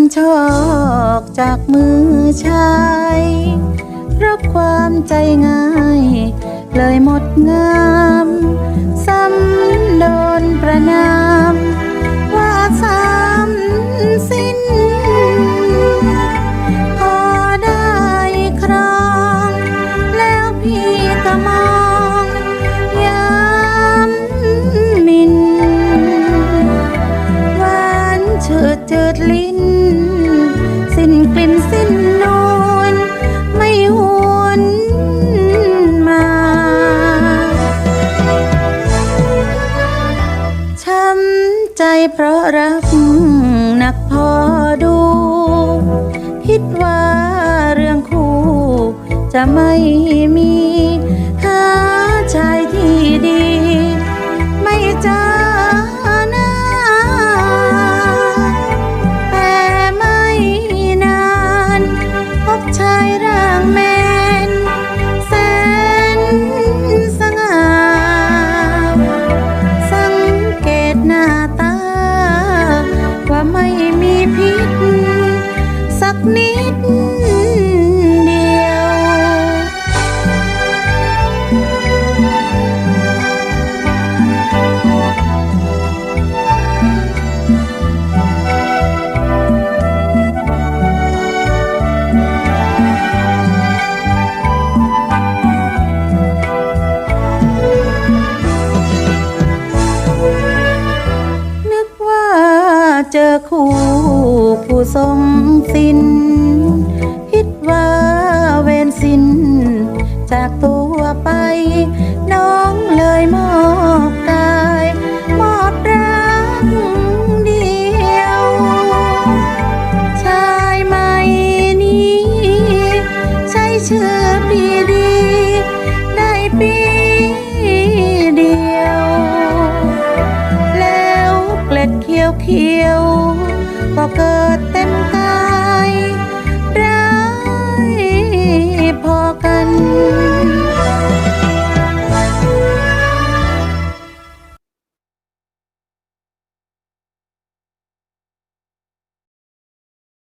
ำโชคจากมือชายรับความใจง่าย เลยหมดงามซ้ำโดนประนาม ว่าซ้ำสิ้น พอได้ครอง แล้วพี่ก็มองย้ำมินหวานเฉิดเจิดลิ้น ใจเพราะรักหนักพอดู คิดว่าเรื่องคู่จะไม่มี นิด เจอคู่ผู้สมสิ้น